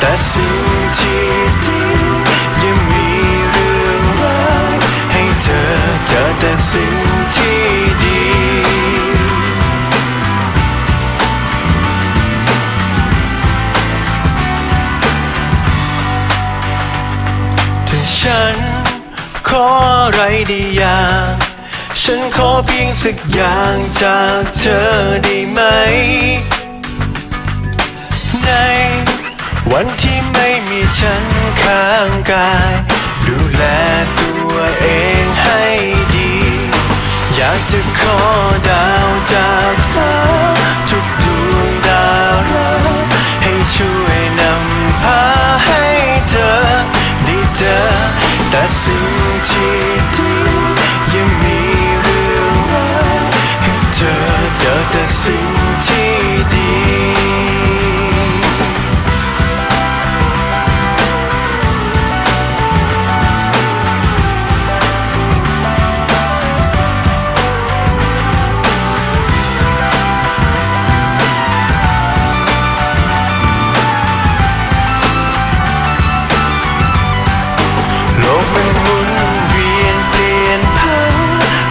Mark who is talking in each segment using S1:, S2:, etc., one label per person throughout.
S1: แต่สิ่งที่ดียังมีเรื่องร้ายให้เธอเจอแต่สิ่งที่ดีถ้าฉันขออะไรได้อย่าง ฉันขอเพียงสักอย่างจากเธอได้ไหม วันที่ไม่มีฉันข้างกาย ดูแลตัวเองให้ดี อยากจะขอดาวจากฟ้า ทุกดวงดาวรักให้ช่วยนำพาให้เธอได้เจอแต่สิ่งที่ดียังมีเรื่องราวให้เธอเจอแต่สิ่ง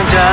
S1: 혼자